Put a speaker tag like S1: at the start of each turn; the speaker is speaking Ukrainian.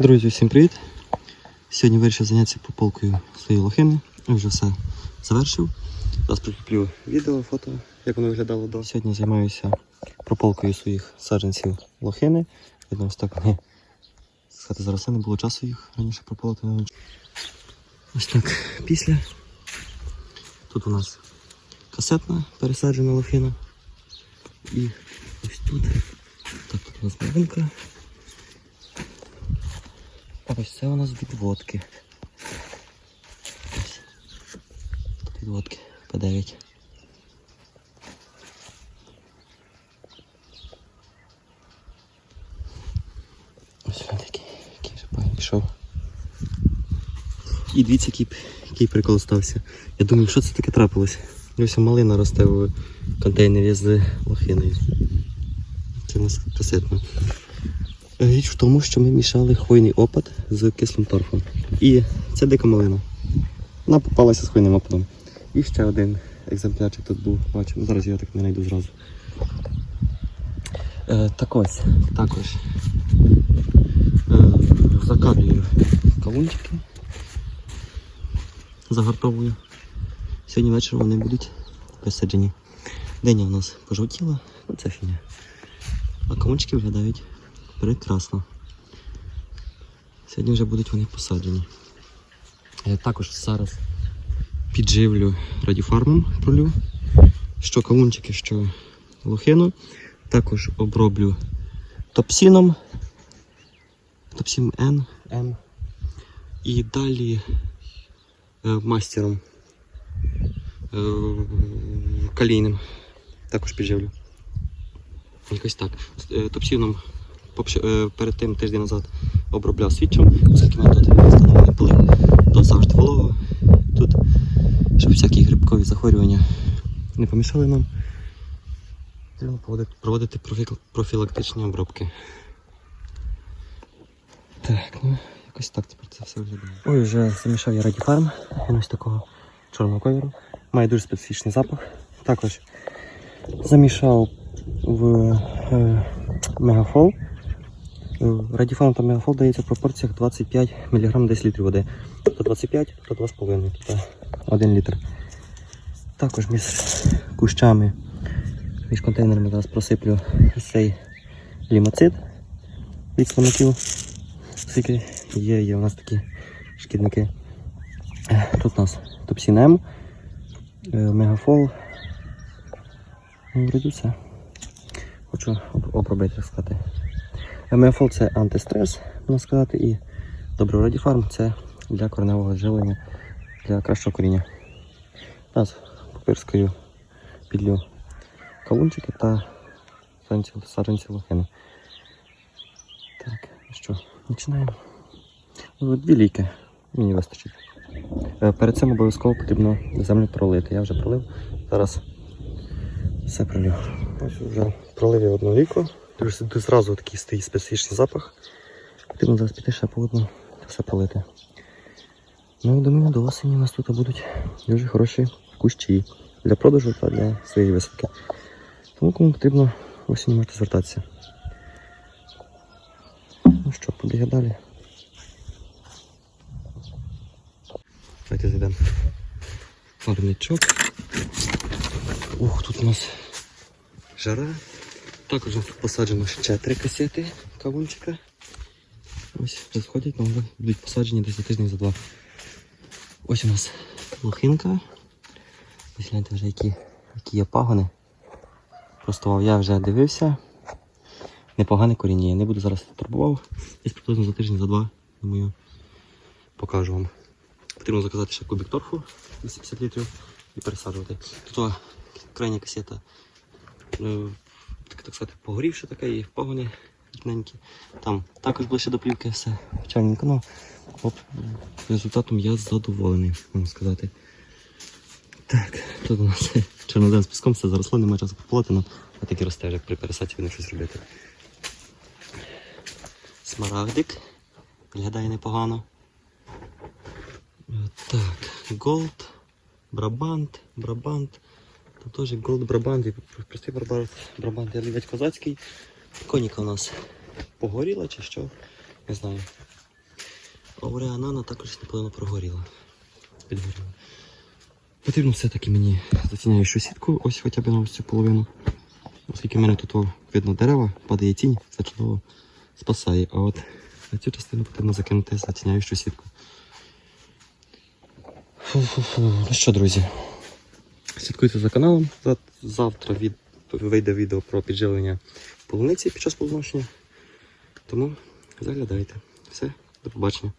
S1: Друзі, всім привіт! Сьогодні вирішив зайнятися прополкою своєї лохини. Я вже все завершив. Зараз прикріплю відео, фото, як воно виглядало до. Сьогодні займаюся прополкою своїх саджанців лохини. Видно, ось так вони сказати, заросли, не було часу їх раніше прополоти. Ось так після. Тут у нас касетна пересаджена лохина. І ось тут. Так, тут у нас малинка. Ось це у нас відводки. Ось. Тут відводки по 9. Ось він такий, який вже пішов. І дивіться, який, який прикол стався. Я думаю, що це таке трапилось? Ось малина росте в контейнері з лохиною. Це у нас касетно. Річ в тому, що ми мішали хвойний опад з кислим торфом. І це дика малина. Вона попалася з хвойним опадом. І ще один екземплярчик тут був, бачу. Ну, зараз я так не знайду зразу. Е, так ось, також е, закаплюю кавунчики. Загартовую. Сьогодні вечором вони будуть висаджені. Деня у нас пожовтіла, ну це фіня. А кавунчики виглядають прекрасно. Сьогодні вже будуть вони посаджені. Я також зараз підживлю радіфармом пролю, що кавунчики, що лохину. Також оброблю топсіном, топсін N, М. І далі е, мастером е, калійним. Також підживлю. Якось так. Е, Топсіном перед тим тиждень назад обробляв свідчом, оскільки ми тут встановлені були то завжди волого. Тут, щоб всякі грибкові захворювання не помішали нам, проводити, проводити профілактичні обробки. Так, ну якось так тепер це все виглядає. Ой, вже замішав я радіфарм, він ось такого чорного кольору. Має дуже специфічний запах. Також замішав в е, мегафол. Радіфарм та мегафол дається в пропорціях 25 мг 10 літрів води. То 25, то 2,5, то 1 літр. Також між кущами, між контейнерами зараз просиплю цей лімоцид від слонаків. Оскільки є, є у нас такі шкідники. Е, Тут у нас топсінем, мегафол. Ну, Вроді все. Хочу об- обробити, так сказати. МФЛ це антистрес, можна сказати, і добрий радіфарм це для кореневого живлення, для кращого коріння. Зараз попирскою підлю кавунчики та саджанці- лохини. Так, ну що, починаємо. Ну, Дві ліки, мені вистачить. Е, Перед цим обов'язково потрібно землю пролити. Я вже пролив, зараз все пролив. Ось вже пролив я одну ліку. Дуже тут зразу такий стоїть специфічний запах. Потрібно зараз піти ще по все полити. Ну і думаю, до осені у нас тут будуть дуже хороші кущі для продажу та для своєї висадки. Тому кому потрібно осінь можете звертатися. Ну що, побіга далі. Давайте зайдемо. Парничок. Ух, тут у нас жара. Також тут посаджено ще три касети кавунчика. Ось вже сходять, але будуть посаджені десь за тиждень за два. Ось у нас лохинка. Ось гляньте вже які, які є пагони. Просто я вже дивився. Непогане коріння. Не буду зараз турбував. Десь приблизно за тиждень, за два, думаю, покажу вам. Потрібно заказати ще кубик торфу 80 літрів і пересаджувати. Тут крайня касета е, так, так сказати, погорівша така і погони рідненькі. Там також ближче до плівки все печальненько. Ну, от, результатом я задоволений, можна сказати. Так, тут у нас чорноден з піском, все заросло, немає часу пополоти, але так і росте вже при пересадці вони щось робити. Смарагдик. Виглядає непогано. Е, Так, Gold, Брабант, Брабант. Тут теж Gold Брабант і простий Брабант. Я лівець козацький. Коніка у нас погоріла чи що, не знаю. Ауреанана також наполовину прогоріла. Підгоріла. Потрібно все-таки мені затіняючу сітку, ось хоча б на ось цю половину. Оскільки в мене тут видно дерева, падає тінь, це чудово спасає. А от на цю частину потрібно закинути затіняючу сітку. Фу-фу-фу. Ну що, друзі, слідкуйте за каналом. Завтра від... вийде відео про підживлення полуниці під час плодоношення. Тому заглядайте. Все, до побачення.